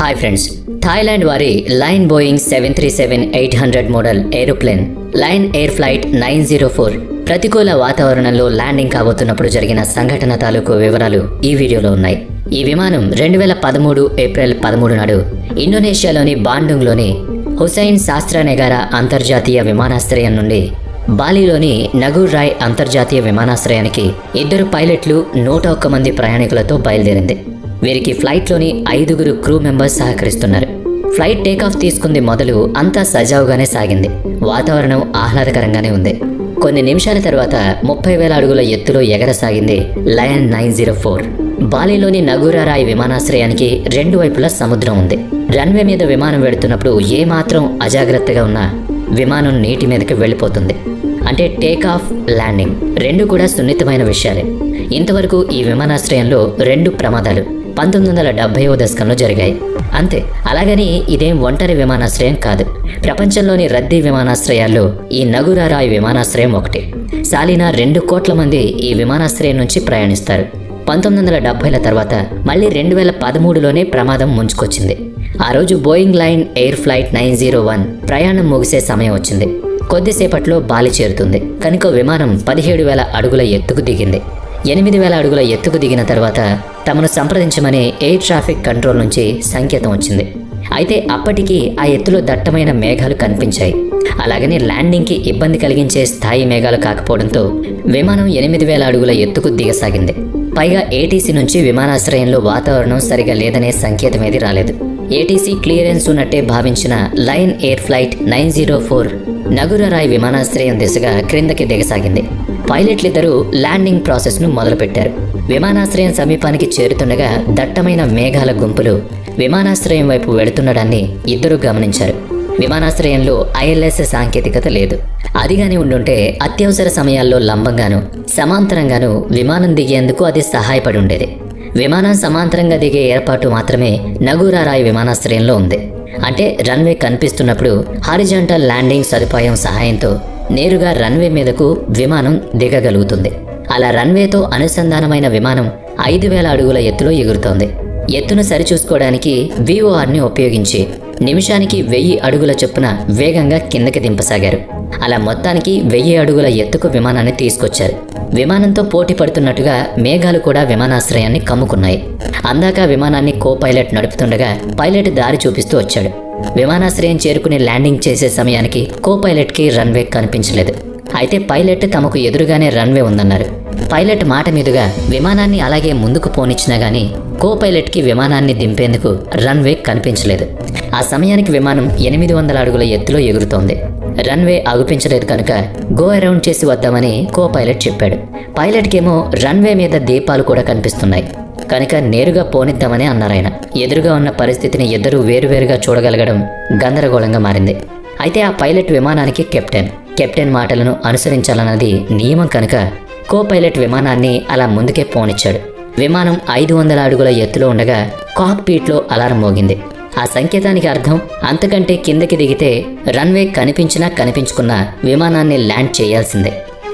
Hi friends Thailand వారి Lion Boeing seven three seven eight hundred model aeroplane Lion Air flight nine zero four ప్రతికూల వాతావరణంలో landing కాబోతున్నప్పుడు జరిగిన సంఘటన తాలూకు వివరాలు ఈ వీడియోలో ఉన్నాయి. ఈ విమానం రెండు వేల పదమూడు ఏప్రిల్ పదమూడు నాడు ఇండోనేషియాలోని బాండుంగ్లోని హుసైన్ శాస్త్రనెగారా అంతర్జాతీయ విమానాశ్రయం నుండి బాలిలోని నగూర్ రాయ్ అంతర్జాతీయ విమానాశ్రయానికి ఇద్దరు పైలట్లు నూట ఒక్క మంది ప్రయాణికులతో బయలుదేరింది. వీరికి ఫ్లైట్లోని ఐదుగురు క్రూ మెంబర్స్ సహకరిస్తున్నారు. ఫ్లైట్ టేకాఫ్ తీసుకుంది మొదలు అంతా సజావుగానే సాగింది. వాతావరణం ఆహ్లాదకరంగానే ఉంది. కొన్ని నిమిషాల తర్వాత ముప్పై వేల అడుగుల ఎత్తులో ఎగరసాగింది లయన్ నైన్ జీరో ఫోర్. బాలిలోని నగూరారాయ్ విమానాశ్రయానికి రెండు వైపులా సముద్రం ఉంది. రన్వే మీద విమానం వెడుతున్నప్పుడు ఏమాత్రం అజాగ్రత్తగా ఉన్నా విమానం నీటి మీదకి వెళ్ళిపోతుంది. అంటే టేక్ ఆఫ్ ల్యాండింగ్ రెండు కూడా సున్నితమైన విషయాలే. ఇంతవరకు ఈ విమానాశ్రయంలో రెండు ప్రమాదాలు. పంతొమ్మిది వందల డెబ్బైవ దశకంలో జరిగాయి. అంతే అలాగని ఇదేం ఒంటరి విమానాశ్రయం కాదు. ప్రపంచంలోని రద్దీ విమానాశ్రయాల్లో ఈ నగురారాయ్ విమానాశ్రయం ఒకటి. సాలినా రెండు కోట్ల మంది ఈ విమానాశ్రయం నుంచి ప్రయాణిస్తారు. పంతొమ్మిది వందల డెబ్బైల తర్వాత మళ్ళీ రెండు వేల పదమూడులోనే ప్రమాదం ముంచుకొచ్చింది. ఆ రోజు Boeing Lion Air flight nine zero one ప్రయాణం ముగిసే సమయం వచ్చింది. కొద్దిసేపట్లో బాలి చేరుతుంది. కనుక విమానం పదిహేడు వేల అడుగుల ఎత్తుకు దిగింది. ఎనిమిది వేల అడుగుల ఎత్తుకు దిగిన తర్వాత తమను సంప్రదించమని ఎయిర్ ట్రాఫిక్ కంట్రోల్ నుంచి సంకేతం వచ్చింది. అయితే అప్పటికి ఆ ఎత్తులో దట్టమైన మేఘాలు కనిపించాయి. అలాగని ల్యాండింగ్కి ఇబ్బంది కలిగించే స్థాయి మేఘాలు కాకపోవడంతో విమానం ఎనిమిది వేల అడుగుల ఎత్తుకు దిగసాగింది. పైగా ఏటీసీ నుంచి విమానాశ్రయంలో వాతావరణం సరిగా లేదనే సంకేతం ఏది రాలేదు. ఏటీసీ క్లియరెన్స్ ఉన్నట్టే భావించిన Lion Air flight nine zero four Ngurah Rai విమానాశ్రయం దిశగా క్రిందకి దిగసాగింది. పైలట్లిద్దరూ ల్యాండింగ్ ప్రాసెస్ను మొదలుపెట్టారు. విమానాశ్రయం సమీపానికి చేరుతుండగా దట్టమైన మేఘాల గుంపులు విమానాశ్రయం వైపు వెళుతుండడాన్ని ఇద్దరూ గమనించారు. విమానాశ్రయంలో ఐఎల్ఎస్ సాంకేతికత లేదు. అదిగాని ఉండుంటే అత్యవసర సమయాల్లో లంబంగాను సమాంతరంగాను విమానం దిగేందుకు అది సహాయపడి ఉండేది. విమానం సమాంతరంగా దిగే ఏర్పాటు మాత్రమే నగూరారాయ్ విమానాశ్రయంలో ఉంది. అంటే రన్వే కనిపిస్తున్నప్పుడు హారిజాంటల్ ల్యాండింగ్ సదుపాయం సహాయంతో నేరుగా రన్వే మీదకు విమానం దిగగలుగుతుంది. అలా రన్వేతో అనుసంధానమైన విమానం ఐదు వేల అడుగుల ఎత్తులో ఎగురుతోంది. ఎత్తును సరిచూసుకోవడానికి విఓఆర్ని ఉపయోగించి నిమిషానికి వెయ్యి అడుగుల చొప్పున వేగంగా కిందకి దింపసాగారు. అలా మొత్తానికి వెయ్యి అడుగుల ఎత్తుకు విమానాన్ని తీసుకొచ్చారు. విమానంతో పోటీ పడుతున్నట్టుగా మేఘాలు కూడా విమానాశ్రయాన్ని కమ్ముకున్నాయి. అందాక విమానాన్ని కో పైలట్ నడుపుతుండగా పైలట్ దారి చూపిస్తూ వచ్చాడు. విమానాశ్రయం చేరుకుని ల్యాండింగ్ చేసే సమయానికి కో పైలట్కి రన్వే కనిపించలేదు. అయితే పైలట్ తమకు ఎదురుగానే రన్వే ఉందన్నారు. పైలట్ మాట మీదుగా విమానాన్ని అలాగే ముందుకు పోనిచ్చినా గానీ కో పైలట్కి విమానాన్ని దింపేందుకు రన్వే కనిపించలేదు. ఆ సమయానికి విమానం ఎనిమిది వందల అడుగుల ఎత్తులో ఎగురుతోంది. రన్వే అగుపించలేదు కనుక గో అరౌండ్ చేసి వద్దామని కో పైలట్ చెప్పాడు. పైలట్కేమో రన్వే మీద దీపాలు కూడా కనిపిస్తున్నాయి. కనుక నేరుగా పోనిద్దామని అన్నారాయన ఎదురుగా ఉన్న పరిస్థితిని ఇద్దరూ వేరువేరుగా చూడగలగడం గందరగోళంగా మారింది. అయితే ఆ పైలట్ విమానానికి కెప్టెన్. కెప్టెన్ మాటలను అనుసరించాలన్నది నియమం కనుక కో పైలట్ విమానాన్ని అలా ముందుకే పోనిచ్చాడు. విమానం ఐదు వందల అడుగుల ఎత్తులో ఉండగా కాక్పీట్లో అలారం మోగింది. ఆ సంకేతానికి అర్థం అంతకంటే కిందకి దిగితే రన్వే కనిపించినా కనిపించుకున్నా విమానాన్ని ల్యాండ్ చేయాల్సిందే.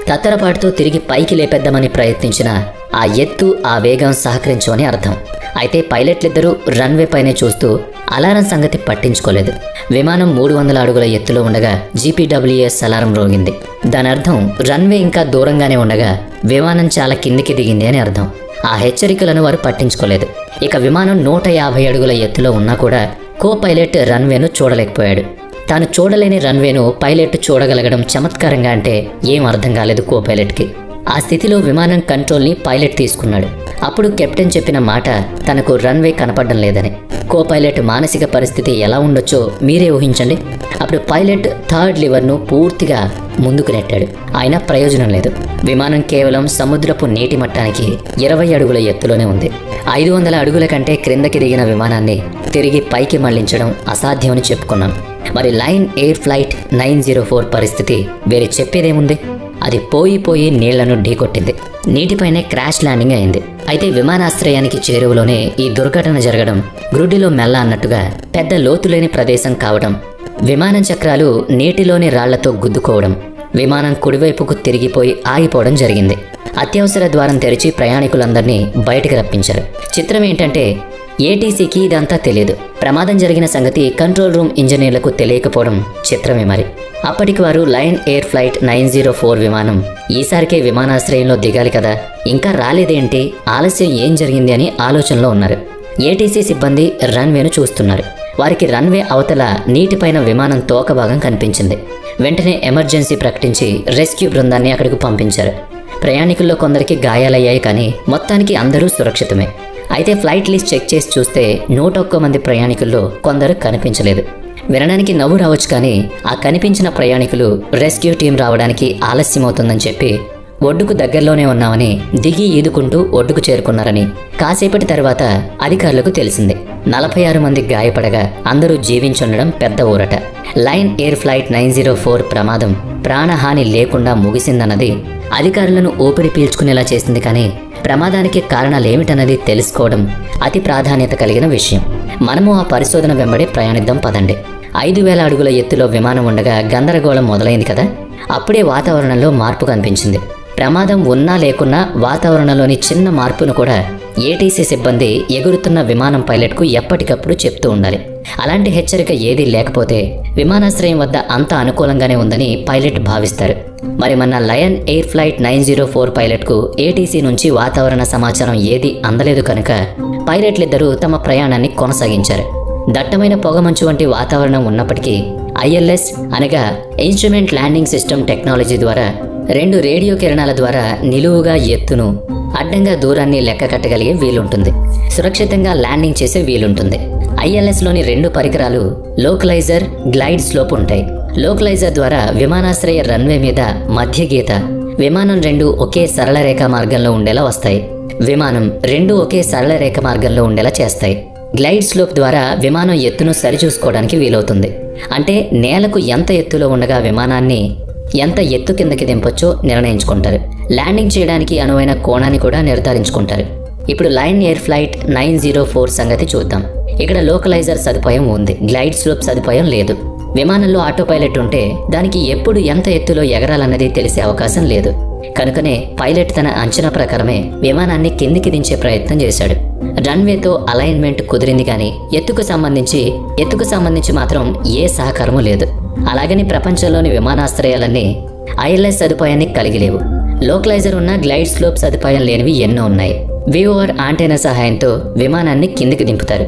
తత్తరపాటుతో తిరిగి పైకి లేపేద్దామని ప్రయత్నించిన ఆ ఎత్తు ఆ వేగం సహకరించమని అర్థం. అయితే పైలట్లిద్దరూ రన్వే పైనే చూస్తూ అలారం సంగతి పట్టించుకోలేదు. విమానం మూడు వందల అడుగుల ఎత్తులో ఉండగా జీపీడబ్ల్యూఎస్ అలారం రోగింది. దాని అర్థం రన్వే ఇంకా దూరంగానే ఉండగా విమానం చాలా కిందికి దిగింది అని అర్థం. ఆ హెచ్చరికలను వారు పట్టించుకోలేదు. ఇక విమానం నూట యాభై అడుగుల ఎత్తులో ఉన్నా కూడా కో పైలట్ రన్వేను చూడలేకపోయాడు. తాను చూడలేని రన్వేను పైలట్ చూడగలగడం చమత్కారంగా అంటే ఏం అర్థం కాలేదు కో పైలట్కి ఆ స్థితిలో విమానం కంట్రోల్ని పైలట్ తీసుకున్నాడు. అప్పుడు కెప్టెన్ చెప్పిన మాట తనకు రన్వే కనపడడం లేదని. కో పైలట్ మానసిక పరిస్థితి ఎలా ఉండొచ్చో మీరే ఊహించండి. అప్పుడు పైలట్ థర్డ్ లివర్ను పూర్తిగా ముందుకు నెట్టాడు. అయినా ప్రయోజనం లేదు. విమానం కేవలం సముద్రపు నీటి మట్టానికి ఇరవై అడుగుల ఎత్తులోనే ఉంది. ఐదు వందల అడుగుల కంటే క్రిందకి దిగిన విమానాన్ని తిరిగి పైకి మళ్ళించడం అసాధ్యమని చెప్పుకున్నాం. మరి Lion Air flight nine zero four పరిస్థితి వేరే చెప్పేదేముంది? అది పోయి పోయి నీళ్ళను ఢీకొట్టింది. నీటిపైనే క్రాష్ ల్యాండింగ్ అయింది. అయితే విమానాశ్రయానికి చేరువలోనే ఈ దుర్ఘటన జరగడం గ్రుడిలో మెల్ల అన్నట్టుగా పెద్ద లోతులేని ప్రదేశం కావడం విమానం చక్రాలు నీటిలోని రాళ్ళతో గుద్దుకోవడం విమానం కుడివైపుకు తిరిగిపోయి ఆగిపోవడం జరిగింది. అత్యవసర ద్వారం తెరిచి ప్రయాణికులందరినీ బయటకు రప్పించారు. చిత్రం ఏంటంటే ఏటీసీకి ఇదంతా తెలియదు ప్రమాదం జరిగిన సంగతి కంట్రోల్ రూమ్ ఇంజనీర్లకు తెలియకపోవడం చిత్రమే మరి. అప్పటికి వారు Lion Air flight nine zero four విమానం. ఈసారికే విమానాశ్రయంలో దిగాలి కదా. ఇంకా రాలేదేంటి? ఆలస్యం ఏం జరిగింది అని ఆలోచనలో ఉన్నారు. ఏటీసీ సిబ్బంది రన్వేను చూస్తున్నారు. వారికి రన్వే అవతల నీటిపైన విమానం తోక భాగం కనిపించింది. వెంటనే ఎమర్జెన్సీ ప్రకటించి రెస్క్యూ బృందాన్ని అక్కడికి పంపించారు. ప్రయాణికుల్లో కొందరికి గాయాలయ్యాయి కానీ మొత్తానికి అందరూ సురక్షితమే. అయితే ఫ్లైట్ లిస్ట్ చెక్ చేసి చూస్తే నూట ఒక్క మంది ప్రయాణికుల్లో కొందరు కనిపించలేదు. వినడానికి నవ్వు రావచ్చు కానీ ఆ కనిపించిన ప్రయాణికులు రెస్క్యూ టీం రావడానికి ఆలస్యమవుతుందని చెప్పి ఒడ్డుకు దగ్గరలోనే ఉన్నామని దిగి ఈదుకుంటూ ఒడ్డుకు చేరుకున్నారని కాసేపటి తర్వాత అధికారులకు తెలిసింది. నలభై ఆరు మంది గాయపడగా అందరూ జీవించుండడం పెద్ద ఊరట. Lion Air flight nine zero four ప్రమాదం ప్రాణహాని లేకుండా ముగిసిందన్నది అధికారులను ఊపిరి పీల్చుకునేలా చేసింది కానీ ప్రమాదానికి కారణాలు ఏమిటన్నది తెలుసుకోవడం అతి ప్రాధాన్యత కలిగిన విషయం. మనము ఆ పరిశోధన వెంబడి ప్రయాణిద్దాం పదండి. ఐదు వేల అడుగుల ఎత్తులో విమానం ఉండగా గందరగోళం మొదలైంది కదా? అప్పుడే వాతావరణంలో మార్పు కనిపించింది. ప్రమాదం ఉన్నా లేకున్నా వాతావరణంలోని చిన్న మార్పును కూడా ఏటీసీ సిబ్బంది ఎగురుతున్న విమానం పైలట్కు ఎప్పటికప్పుడు చెప్తూ ఉండాలి. అలాంటి హెచ్చరిక ఏదీ లేకపోతే విమానాశ్రయం వద్ద అంత అనుకూలంగానే ఉందని పైలట్ భావిస్తారు. మరి మన Lion Air flight nine zero four పైలట్కు ATC నుంచి వాతావరణ సమాచారం ఏదీ అందలేదు కనుక పైలట్లిద్దరూ తమ ప్రయాణాన్ని కొనసాగించారు. దట్టమైన పొగమంచు వంటి వాతావరణం ఉన్నప్పటికీ ఐఎల్ఎస్ అనగా ఇన్స్ట్రుమెంట్ ల్యాండింగ్ సిస్టమ్ టెక్నాలజీ ద్వారా రెండు రేడియో కిరణాల ద్వారా నిలువుగా ఎత్తును అడ్డంగా దూరాన్ని లెక్క కట్టగలిగే వీలుంటుంది. సురక్షితంగా ల్యాండింగ్ చేసే వీలుంటుంది. ఐఎల్ఎస్లోని రెండు పరికరాలు లోకలైజర్ గ్లైడ్ స్లోప్ ఉంటాయి. లోకలైజర్ ద్వారా విమానాశ్రయ రన్వే మీద మధ్య గీత విమానం రెండు ఒకే సరళ రేఖ మార్గంలో ఉండేలా వస్తాయి. విమానం రెండు ఒకే సరళ రేఖ మార్గంలో ఉండేలా చేస్తాయి. గ్లైడ్ స్లోప్ ద్వారా విమానం ఎత్తును సరిచూసుకోవడానికి వీలవుతుంది. అంటే నేలకు ఎంత ఎత్తులో ఉండగా విమానాన్ని ఎంత ఎత్తు కిందకి దింపొచ్చో నిర్ణయించుకుంటారు. ల్యాండింగ్ చేయడానికి అనువైన కోణాన్ని కూడా నిర్ధారించుకుంటారు. ఇప్పుడు Lion Air flight nine zero four సంగతి చూద్దాం. ఇక్కడ లోకలైజర్ సదుపాయం ఉంది. గ్లైడ్ స్లోప్ సదుపాయం లేదు. విమానంలో ఆటో పైలట్ ఉంటే దానికి ఎప్పుడు ఎంత ఎత్తులో ఎగరాలన్నది తెలిసే అవకాశం లేదు. కనుకనే పైలట్ తన అంచనా ప్రకారమే విమానాన్ని కిందికి దించే ప్రయత్నం చేశాడు. రన్వేతో అలైన్మెంట్ కుదిరింది కానీ ఎత్తుకు సంబంధించి ఎత్తుకు సంబంధించి మాత్రం ఏ సహకారము లేదు. అలాగని ప్రపంచంలోని విమానాశ్రయాలన్నీ ఐఎల్ఎస్ సదుపాయాన్ని కలిగి లేవు. లోకలైజర్ ఉన్న గ్లైడ్ స్లోప్ సదుపాయం లేనివి ఎన్నో ఉన్నాయి. విఓఆర్ ఆంటైనా సహాయంతో విమానాన్ని కిందికి దింపుతారు.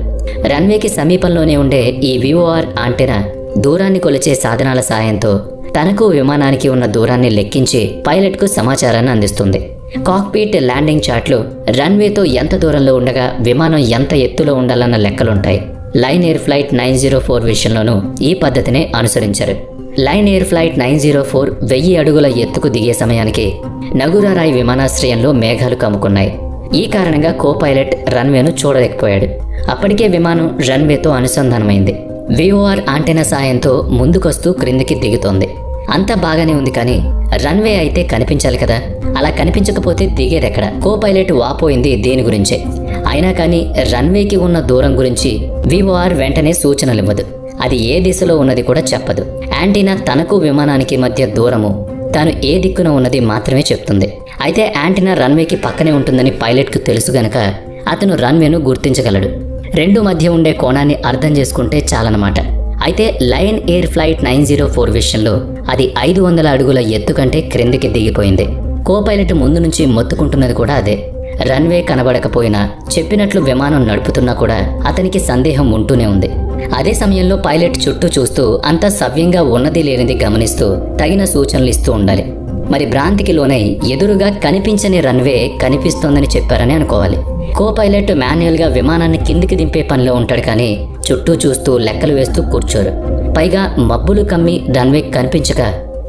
రన్వేకి సమీపంలోనే ఉండే ఈ వివోఆర్ ఆంటెనా దూరాన్ని కొలిచే సాధనాల సహాయంతో తనకు విమానానికి ఉన్న దూరాన్ని లెక్కించి పైలట్కు సమాచారాన్ని అందిస్తుంది. కాక్పీట్ ల్యాండింగ్ చార్ట్లు రన్వేతో ఎంత దూరంలో ఉండగా విమానం ఎంత ఎత్తులో ఉండాలన్న లెక్కలుంటాయి. Lion Air flight nine zero four విషయంలోనూ ఈ పద్ధతినే అనుసరించారు. Lion Air flight nine zero four వెయ్యి అడుగుల ఎత్తుకు దిగే సమయానికి నగురారాయ్ విమానాశ్రయంలో మేఘాలు కమ్ముకున్నాయి. ఈ కారణంగా కో పైలట్ రన్వేను చూడలేకపోయాడు. అప్పటికే విమానం రన్వేతో అనుసంధానమైంది. విఓఆర్ ఆంటెనా సాయంతో ముందుకొస్తూ క్రిందికి దిగుతోంది. అంతా బాగానే ఉంది కానీ రన్వే అయితే కనిపించాలి కదా? అలా కనిపించకపోతే దిగేదెక్కడ? కో పైలట్ వాపోయింది దేని గురించే? అయినా కానీ రన్వేకి ఉన్న దూరం గురించి విఓఆర్ వెంటనే సూచనలు ఇవ్వదు అది ఏ దిశలో ఉన్నది కూడా చెప్పదు. యాంటీనా తనకు విమానానికి మధ్య దూరము. తాను ఏ దిక్కున ఉన్నది మాత్రమే చెప్తుంది. అయితే యాంటీనా రన్వేకి పక్కనే ఉంటుందని పైలట్కు తెలుసు గనక అతను రన్వేను గుర్తించగలడు. రెండు మధ్య ఉండే కోణాన్ని అర్థం చేసుకుంటే చాలన్నమాట. అయితే Lion Air flight nine zero four విషయంలో అది ఐదు వందల అడుగుల ఎత్తు కంటే క్రిందికి దిగిపోయింది. కో పైలట్ ముందు నుంచి మొత్తుకుంటున్నది కూడా అదే. రన్వే కనబడకపోయినా చెప్పినట్లు విమానం నడుపుతున్నా కూడా అతనికి సందేహం ఉంటూనే ఉంది. అదే సమయంలో పైలట్ చుట్టూ చూస్తూ అంతా సవ్యంగా ఉన్నది లేనిది గమనిస్తూ తగిన సూచనలు ఇస్తూ ఉండాలి. మరి భ్రాంతికి లోనై ఎదురుగా కనిపించని రన్వే కనిపిస్తోందని చెప్పారని అనుకోవాలి. కో పైలట్ మాన్యువల్గా విమానాన్ని కిందికి దింపే పనిలో ఉంటాడు కానీ చుట్టూ చూస్తూ లెక్కలు వేస్తూ కూర్చోరు. పైగా మబ్బులు కమ్మి రన్వే కనిపించక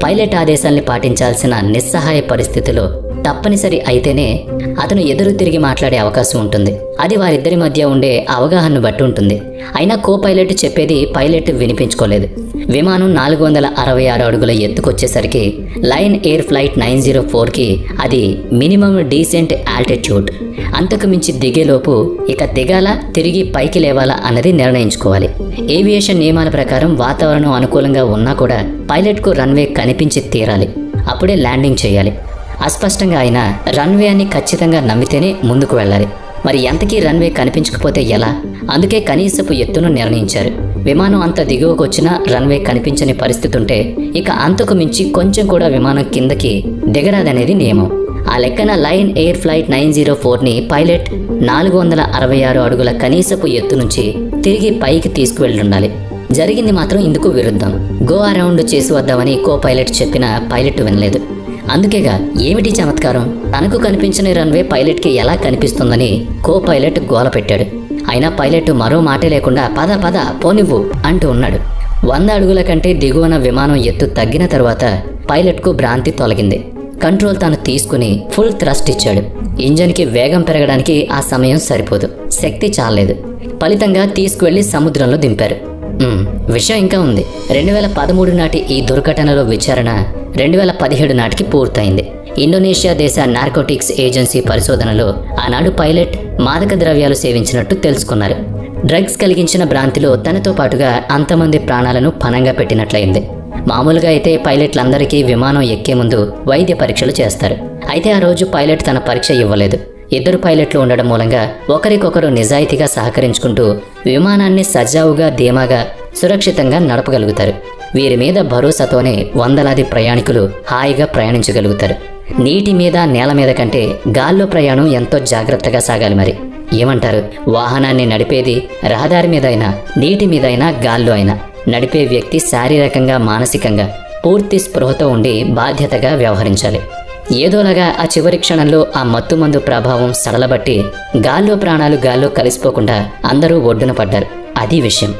పైలట్ ఆదేశాల్ని పాటించాల్సిన నిస్సహాయ పరిస్థితిలో తప్పనిసరి అయితేనే అతను ఎదురు తిరిగి మాట్లాడే అవకాశం ఉంటుంది. అది వారిద్దరి మధ్య ఉండే అవగాహనను బట్టి ఉంటుంది. అయినా కో పైలట్ చెప్పేది పైలట్ వినిపించుకోలేదు. విమానం నాలుగు వందల అరవై ఆరు అడుగుల ఎత్తుకొచ్చేసరికి Lion Air flight nine zero ఫోర్కి అది మినిమం డీసెంట్ ఆల్టిట్యూడ్. అంతకు మించి దిగేలోపు ఇక దిగాల తిరిగి పైకి లేవాలా అన్నది నిర్ణయించుకోవాలి. ఏవియేషన్ నియమాల ప్రకారం వాతావరణం అనుకూలంగా ఉన్నా కూడా పైలట్కు రన్వే కనిపించి తీరాలి. అప్పుడే ల్యాండింగ్ చేయాలి. అస్పష్టంగా అయినా రన్వే అని ఖచ్చితంగా నమ్మితేనే ముందుకు వెళ్ళాలి. మరి ఎంతకీ రన్వే కనిపించకపోతే ఎలా? అందుకే కనీసపు ఎత్తును నిర్ణయించారు. విమానం అంత దిగువకు వచ్చినా రన్వే కనిపించని పరిస్థితి ఉంటే ఇక అంతకు మించి కొంచెం కూడా విమానం కిందకి దిగరాదనేది నియమం. ఆ లెక్కన Lion Air flight nine zero ఫోర్ని pilot నాలుగు వందల అరవై ఆరు అడుగుల కనీసపు ఎత్తు నుంచి తిరిగి పైకి తీసుకువెళ్ళుండాలి. జరిగింది మాత్రం ఇందుకు విరుద్ధం. గో అరౌండ్ చేసి వద్దామని కో పైలట్ చెప్పిన పైలట్ వినలేదు. అందుకేగా ఏమిటి చమత్కారం? తనకు కనిపించని రన్వే పైలట్కి ఎలా కనిపిస్తుందని కో పైలట్ గోల పెట్టాడు. అయినా పైలట్ మరో మాటే లేకుండా పద పద పోనివ్వు అంటూ ఉన్నాడు. వంద అడుగుల కంటే దిగువన విమానం ఎత్తు తగ్గిన తర్వాత పైలట్కు భ్రాంతి తొలగింది. కంట్రోల్ తాను తీసుకుని ఫుల్ థ్రస్ట్ ఇచ్చాడు. ఇంజన్కి వేగం పెరగడానికి ఆ సమయం సరిపోదు. శక్తి చాలలేదు. ఫలితంగా తీసుకువెళ్ళి సముద్రంలో దింపారు. విషయం ఇంకా ఉంది. రెండు వేల పదమూడు నాటి ఈ దుర్ఘటనలో విచారణ రెండు వేల పదిహేడు నాటికి పూర్తయింది. ఇండోనేషియా దేశ నార్కోటిక్స్ ఏజెన్సీ పరిశోధనలో ఆనాడు పైలట్ మాదక ద్రవ్యాలు సేవించినట్టు తెలుసుకున్నారు. డ్రగ్స్ కలిగించిన భ్రాంతిలో తనతో పాటుగా అంతమంది ప్రాణాలను పణంగా పెట్టినట్లయింది. మామూలుగా అయితే పైలట్లందరికీ విమానం ఎక్కే ముందు వైద్య పరీక్షలు చేస్తారు. అయితే ఆ రోజు పైలట్ తన పరీక్ష ఇవ్వలేదు. ఇద్దరు పైలట్లు ఉండడం మూలంగా ఒకరికొకరు నిజాయితీగా సహకరించుకుంటూ విమానాన్ని సజావుగా ధీమాగా సురక్షితంగా నడపగలుగుతారు. వీరి మీద భరోసాతోనే వందలాది ప్రయాణికులు హాయిగా ప్రయాణించగలుగుతారు. నీటి మీద నేల మీద కంటే గాల్లో ప్రయాణం ఎంతో జాగ్రత్తగా సాగాలి మరి. ఏమంటారు? వాహనాన్ని నడిపేది రహదారి మీద అయినా నీటి మీద అయినా గాల్లో అయినా. నడిపే వ్యక్తి శారీరకంగా మానసికంగా పూర్తి స్పృహతో ఉండి బాధ్యతగా వ్యవహరించాలి. ఏదోలాగా ఆ చివరి క్షణంలో ఆ మత్తుమందు ప్రభావం సడలబట్టి గాల్లో ప్రాణాలు గాల్లో కలిసిపోకుండా అందరూ ఒడ్డున పడ్డారు. అది విషయం.